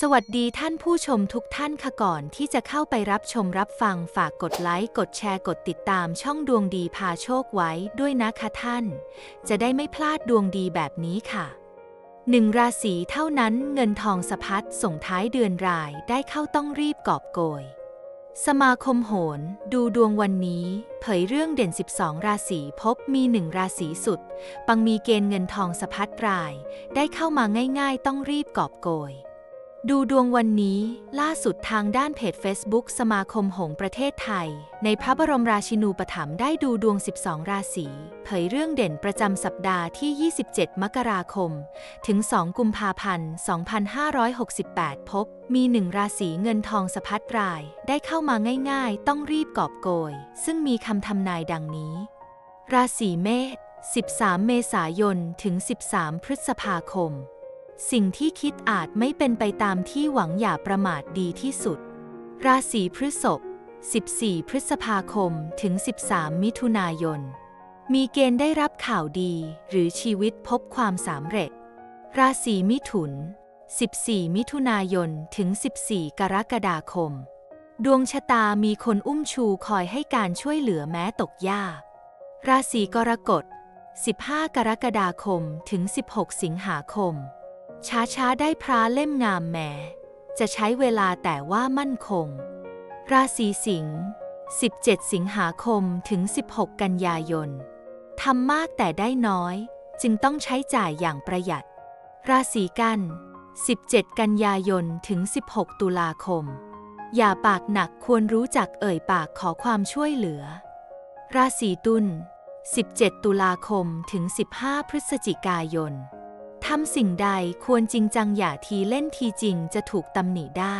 สวัสดีท่านผู้ชมทุกท่านค่ะก่อนที่จะเข้าไปรับชมรับฟังฝากกดไลค์กดแชร์กดติดตามช่องดวงดีพาโชคไว้ด้วยนะคะท่าน จะได้ไม่พลาดดวงดีแบบนี้ค่ะหนึ่งราศีเท่านั้นเงินทองสะพัดส่งท้ายเดือนรายได้เข้าต้องรีบกอบโกย สมาคมโหรดูดวงวันนี้ เผยเรื่องเด่น 12 ราศีพบมีหนึ่งราศีสุด ปังมีเกณฑ์เงินทองสะพัดราย ได้เข้ามาง่ายๆ ต้องรีบกอบโกย ดูดวงวันนี้ล่าสุดทางด้านเพจ Facebook สมาคมหงประเทศไทย ในพระบรมราชินูปถัมภ์ได้ดูดวง 12 ราศีเผยเรื่องเด่นประจำสัปดาห์ที่ 27 มกราคม ถึง 2 กุมภาพันธ์ 2568 พบ มีหนึ่งราศีเงินทองสะพัดราย ได้เข้ามาง่ายๆ ต้องรีบกอบโกย ซึ่งมีคำทำนายดังนี้ ราศีเมษ 13 เมษายน ถึง 13 พฤษภาคม สิ่งที่คิดอาจไม่เป็นไปตามที่หวังอย่าประมาทดีที่สุด ราศีพฤษภ 14 พฤษภาคมถึง 13 มิถุนายน มีเกณฑ์ได้รับข่าวดีหรือชีวิตพบความสำเร็จ ราศีมิถุน 14 มิถุนายนถึง 14 กรกฎาคม ดวงชะตามีคนอุ้มชูคอยให้การช่วยเหลือแม้ตกยาก ราศีกรกฎ 15 กรกฎาคมถึง 16 สิงหาคม ช้าช้าๆได้พระเล่มงามแหมจะใช้เวลาแต่ว่ามั่นคง ราศีสิงห์ 17 สิงหาคมถึง 16 กันยายน ทำมากแต่ได้น้อย จึงต้องใช้จ่ายอย่างประหยัด ราศีกัน 17 กันยายนถึง 16 ตุลาคม อย่าปากหนักควรรู้จักเอ่ยปากขอความช่วยเหลือ ราศีตุล 17 ตุลาคมถึง 15 พฤศจิกายน ทำสิ่งใดควรจริงจังอย่าทีเล่นทีจริงจะถูกตำหนิได้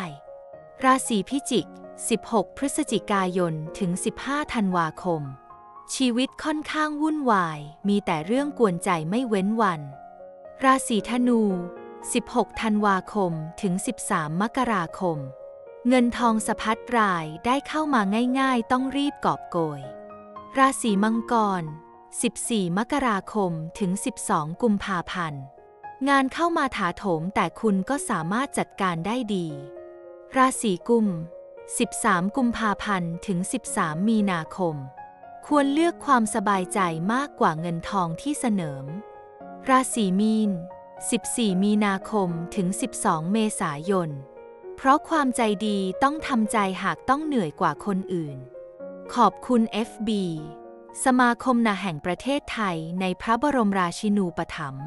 ราศีพิจิก 16 พฤศจิกายน ถึง 15 ธันวาคม ชีวิตค่อนข้างวุ่นวาย มีแต่เรื่องกวนใจไม่เว้นวัน ราศีธนู 16 ธันวาคม ถึง 13 มกราคม เงินทองสะพัดรายได้เข้ามาง่ายๆ ต้องรีบกอบโกย ราศีมังกร 14 มกราคม ถึง 12 กุมภาพันธ์ งานเข้ามาถาโถมแต่คุณก็สามารถจัดการได้ดี ราศีกุม 13 กุมภาพันธ์ถึง 13 มีนาคม ควรเลือกความสบายใจมากกว่าเงินทองที่เสนมราศีมีน 14 มีนาคมถึง 12 เมษายน เพราะความใจดีต้องทำใจหากต้องเหนื่อยกว่าคนอื่น ขอบคุณ FB สมาคมนาแห่งประเทศไทยในพระบรมราชินูปถัมภ์